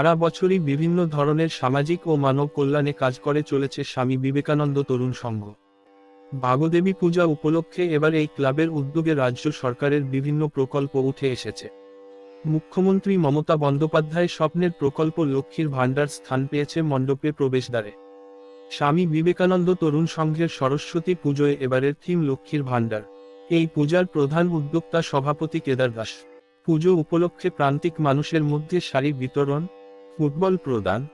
সারা বছরই বিভিন্ন ধরনের সামাজিক ও মানব কল্যাণে কাজ করে চলেছে স্বামী বিবেকানন্দ তরুণ সংঘ। ভাগদেবী পূজা উপলক্ষে এবার এই ক্লাবের উদ্যোগে রাজ্য সরকারের বিভিন্ন প্রকল্প উঠে এসেছে। মুখ্যমন্ত্রী মমতা বন্দ্যোপাধ্যায় স্বপ্নের প্রকল্প লক্ষ্মীর ভাণ্ডার স্থান পেয়েছে মণ্ডপে প্রবেশদ্বারে। স্বামী বিবেকানন্দ তরুণ সংঘের সরস্বতী পুজোয় এবারের থিম লক্ষ্মীর ভাণ্ডার। এই পূজার প্রধান উদ্যোক্তা সভাপতি কেদার দাস। পুজো উপলক্ষে প্রান্তিক মানুষের মধ্যে শাড়ি বিতরণ ফুটবল প্রদান,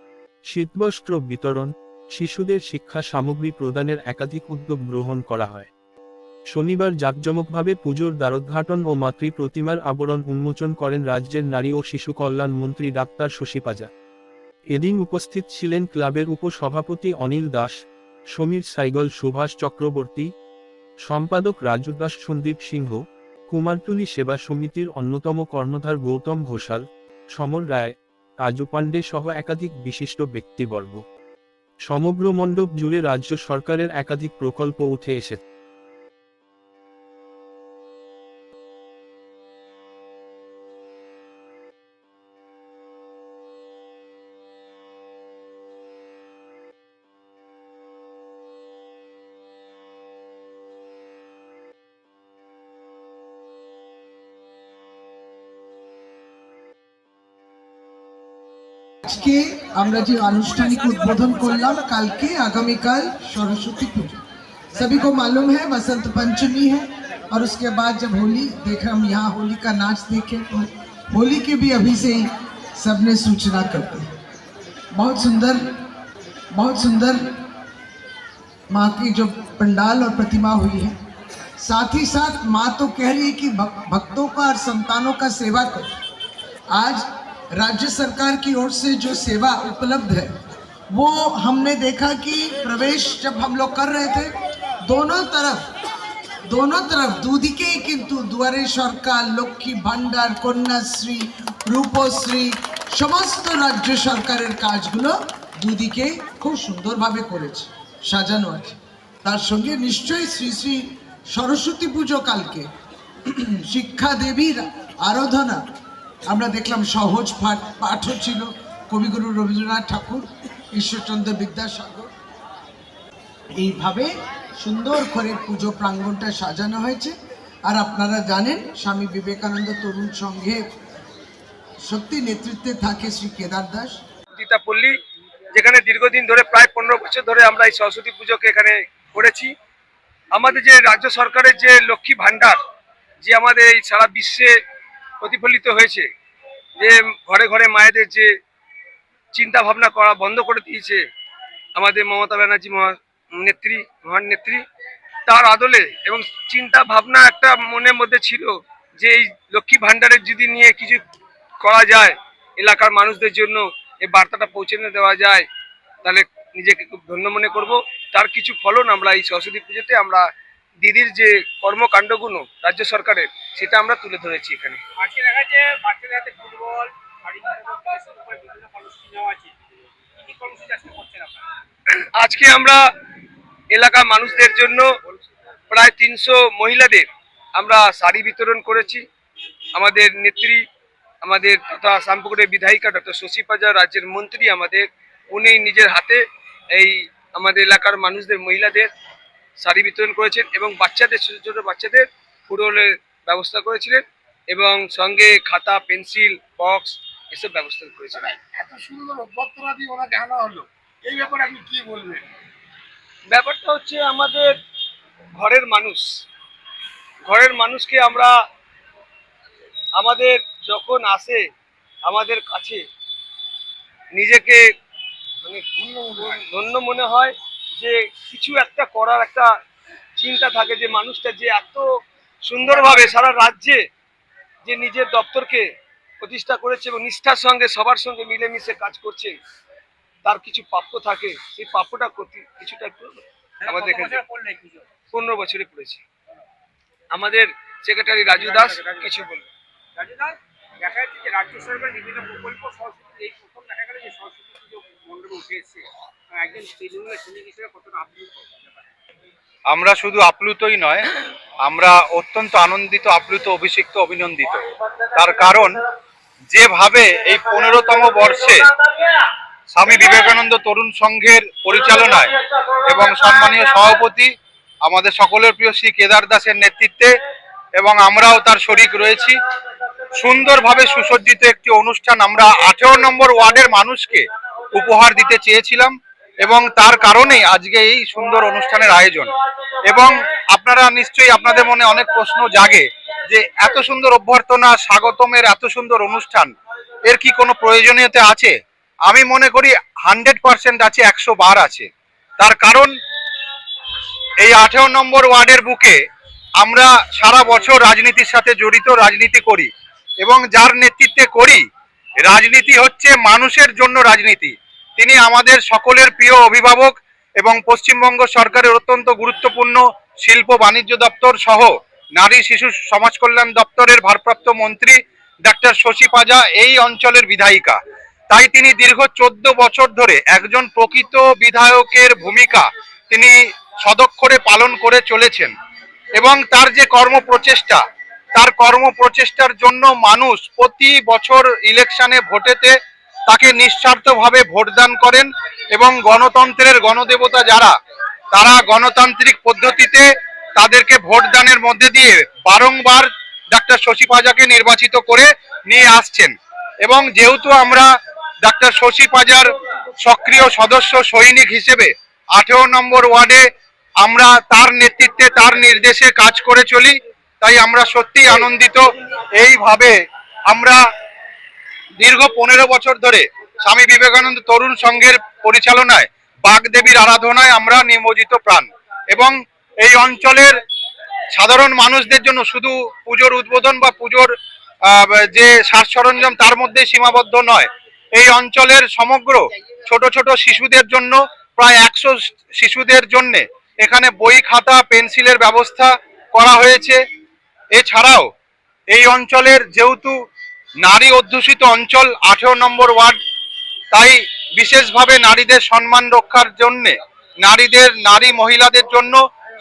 শীতবস্ত্র বিতরণ, শিশুদের শিক্ষা সামগ্রী প্রদানের একাধিক উদ্যোগ গ্রহণ করা হয়। শনিবার জাঁকজমকভাবে পুজোর দ্বারোদ্ঘাটন ও মাতৃ প্রতিমার আবরণ উন্মোচন করেন রাজ্যের নারী ও শিশু কল্যাণ মন্ত্রী ডাক্তার শশী পাজা। এদিন উপস্থিত ছিলেন ক্লাবের উপসভাপতি অনিল দাস, সমীর সাইগল সুভাষ চক্রবর্তী, সম্পাদক রাজু দাস সন্দীপ সিংহ, কুমারটুলি সেবা সমিতির অন্যতম কর্ণধার গৌতম ঘোষাল, সমর রায় রাজু পাণ্ডে সহ একাধিক বিশিষ্ট ব্যক্তিবর্গ। সমগ্র মণ্ডপ জুড়ে রাজ্য সরকারের একাধিক প্রকল্প উঠে এসেছে। আজকে আমরা যে আনুষ্ঠানিক উদ্বোধন করলাম কালকে आगामीकाल सरस्वती पूजा सभी को मालूम है बसंत पंचमी है और उसके बाद जब होली देख हम यहाँ होली का नाच देखे तो होली के भी अभी से ही सबने सूचना कर दी बहुत सुंदर बहुत सुंदर माँ की जो पंडाल और प्रतिमा हुई है साथ ही साथ माँ तो कह रही है कि भक- भक्तों का और संतानों का सेवा करो आज राज्य सरकार की ओर से जो सेवा उपलब्ध है वो हमने देखा कि प्रवेश जब हम लोग कर रहे थे दोनों तरफ दोनों तरफ দুদিকেই কিন্তু দুয়ারে সরকার লক্ষ্মী ভান্ডার কন্যাশ্রী রূপশ্রী সমস্ত রাজ্য সরকারের কাজগুলো দুদিকে খুব সুন্দরভাবে করেছে সাজানো আছে তার সঙ্গে নিশ্চয়ই শ্রী শ্রী সরস্বতী পুজো কালকে শিক্ষা দেবীর আরাধনা আমরা দেখলাম সহজ পাঠ পাঠও ছিল। কবিগুরু রবীন্দ্রনাথ ঠাকুর, ঈশ্বরচন্দ্র বিদ্যাসাগর। এইভাবে সুন্দর করে পুজো প্রাঙ্গণটা সাজানো হয়েছে। আর আপনারা জানেন, স্বামী বিবেকানন্দ তরুণ সংঘে সত্যি নেতৃত্বে থাকে শ্রী কেদার দাস। পল্লী যেখানে দীর্ঘদিন ধরে, প্রায় পনেরো বছর ধরে আমরা এই সরস্বতী পুজোকে এখানে করেছি। আমাদের যে রাজ্য সরকারের যে লক্ষ্মী ভাণ্ডার, যে আমাদের এই সারা বিশ্বে প্রতিফলিত হয়েছে যে ঘরে ঘরে মায়েদের যে চিন্তা ভাবনা করা বন্ধ করে দিয়েছে আমাদের মমতা ব্যানার্জি নেত্রী, মহান নেত্রী, তার আদলে এবং চিন্তা ভাবনা একটা মনের মধ্যে ছিল যে এই লক্ষ্মী ভাণ্ডারের যদি নিয়ে কিছু করা যায় এলাকার মানুষদের জন্য এই বার্তাটা পৌঁছে দেওয়া যায়, তাহলে নিজেকে খুব ধন্য মনে করব। তার কিছু ফলন আমরা এই সরস্বতী পুজোতে আমরা দিদির যে কর্মকাণ্ডগুলো রাজ্য সরকারের সেটা আমরা তুলে ধরেছি এখানে। আজকে দেখা যাচ্ছে বাচ্চাদের হাতে ফুটবল আমরা এলাকার মানুষদের জন্য প্রায় তিনশো মহিলাদের আমরা শাড়ি বিতরণ করেছি। আমাদের নেত্রী আমাদের তথা শামপুকুরের বিধায়িকা ডক্টর শশী পাজা রাজ্যের মন্ত্রী আমাদের উনি নিজের হাতে এই আমাদের এলাকার মানুষদের মহিলাদের শাড়ি বিতরণ করেছেন এবং বাচ্চাদের ছোটো ছোটো বাচ্চাদের ফুটবলের ব্যবস্থা করেছিলেন এবং সঙ্গে খাতা পেন্সিল বক্স এসব ব্যবস্থা করেছিলেন। এত সুন্দর অভ্যর্থনা দিয়ে ওনাকে আনা হলো। এই ব্যাপারে আপনি কি বলবেন? ব্যাপারটা হচ্ছে আমাদের ঘরের মানুষ। ঘরের মানুষকে আমরা আমাদের যখন আসে আমাদের কাছে নিজেকে মানে ধন্য- ধন্য মনে হয় যে কিছু একটা করার একটা চিন্তা থাকে যে মানুষটা যে এত সুন্দরভাবে সারা রাজ্যে যে নিজের দপ্তরকে প্রতিষ্ঠা করেছে এবং নিষ্ঠার সঙ্গে সবার সঙ্গে মিলেমিশে কাজ করছে তার কিছু প্রাপ্য থাকে সেই প্রাপ্যটা করতে কিছুটা একটু আমাদের এই পুজো? পনেরো বছরে পড়েছি। আমাদের সেক্রেটারি রাজু দাস কিছু বলবে। রাজুদা দেখা যাচ্ছে যে রাজ্য সরকার বিভিন্ন প্রকল্প সরস্বতী এই প্রথম দেখা গেল যে সরস্বতী পুজো মণ্ডপে উঠে এসছে। একজন তৃণমূলের সৈনিক হিসেবে কতটা আপ্লুত? আমরা শুধু আপ্লুতই নয় আমরা অত্যন্ত আনন্দিত, আপ্লুত, অভিষিক্ত, অভিনন্দিত। তার কারণ, যেভাবে এই পনেরোতম বর্ষে স্বামী বিবেকানন্দ তরুণ সংঘের পরিচালনায় এবং সম্মানীয় সভাপতি, আমাদের সকলের প্রিয় শ্রী কেদার দাসের নেতৃত্বে এবং আমরাও তার শরিক রয়েছি, সুন্দরভাবে সুসজ্জিত একটি অনুষ্ঠান আমরা আঠেরো নম্বর ওয়ার্ডের মানুষকে উপহার দিতে চেয়েছিলাম। এবং তার কারণেই আজকে এই সুন্দর অনুষ্ঠানের আয়োজন। এবং আপনারা নিশ্চয়ই আপনাদের মনে অনেক প্রশ্ন জাগে যে এত সুন্দর অভ্যর্থনা, স্বাগতমের এত সুন্দর অনুষ্ঠান, এর কি কোনো প্রয়োজনীয়তা আছে? আমি মনে করি হান্ড্রেড পার্সেন্ট আছে, একশো বার আছে। তার কারণ, এই আঠেরো নম্বর ওয়ার্ডের বুকে আমরা সারা বছর রাজনীতির সাথে জড়িত, রাজনীতি করি। এবং যার নেতৃত্বে করি, রাজনীতি হচ্ছে মানুষের জন্য রাজনীতি। তিনি আমাদের সকলের প্রিয় অভিভাবক এবং পশ্চিমবঙ্গ সরকারের অত্যন্ত গুরুত্বপূর্ণ শিল্প বাণিজ্য দপ্তর সহ নারী শিশু সমাজ কল্যাণ দপ্তরের ভারপ্রাপ্ত মন্ত্রী ডাক্তার শশী পাজা এই অঞ্চলের বিধায়িকা। তাই তিনি দীর্ঘ চোদ্দ বছর ধরে একজন প্রকৃত বিধায়কের ভূমিকা তিনি সদক্ষরে পালন করে চলেছেন এবং তার যে কর্ম প্রচেষ্টা তার কর্ম প্রচেষ্টার জন্য মানুষ প্রতি বছর ইলেকশনে ভোটেতে তাকে নিঃস্বার্থভাবে ভোটদান করেন এবং গণতন্ত্রের গণদেবতা যারা, তারা গণতান্ত্রিক পদ্ধতিতে তাদেরকে ভোটদানের মধ্যে দিয়ে বারংবার ডাক্তার শশী পাজাকে নির্বাচিত করে নিয়ে আসছেন। এবং যেহেতু আমরা ডাক্তার শশী পাজার সক্রিয় সদস্য, সৈনিক হিসেবে আঠেরো নম্বর ওয়ার্ডে আমরা তার নেতৃত্বে, তার নির্দেশে কাজ করে চলি, তাই আমরা সত্যি আনন্দিত। এইভাবে আমরা দীর্ঘ পনেরো বছর ধরে স্বামী বিবেকানন্দ তরুণ সংঘের পরিচালনায় বাগদেবীর আরাধনায় আমরা নিমজ্জিত প্রাণ। এবং এই অঞ্চলের সাধারণ মানুষদের জন্য শুধু পুজোর উদ্বোধন বা পুজোর যে সাজ সরঞ্জাম তার মধ্যে সীমাবদ্ধ নয়, এই অঞ্চলের সমগ্র ছোট ছোট শিশুদের জন্য, প্রায় একশো শিশুদের জন্য এখানে বই খাতা, পেন্সিলের ব্যবস্থা করা হয়েছে। এছাড়াও এই অঞ্চলের যেহেতু নারী অধ্যুষিত অঞ্চল আঠেরো নম্বর ওয়ার্ড। তাই বিশেষভাবে নারীদের সম্মান রক্ষার জন্যে নারীদের, নারী মহিলাদের জন্য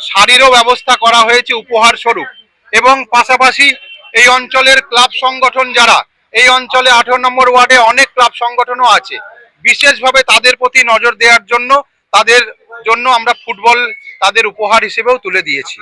শাড়িরও ব্যবস্থা করা হয়েছে উপহার স্বরূপ। এবং পাশাপাশি এই অঞ্চলের ক্লাব সংগঠন যারা, এই অঞ্চলে আঠেরো নম্বর ওয়ার্ডে অনেক ক্লাব সংগঠনও আছে। বিশেষভাবে তাদের প্রতি নজর দেওয়ার জন্য, তাদের জন্য আমরা ফুটবল তাদের উপহার হিসেবেও তুলে দিয়েছি।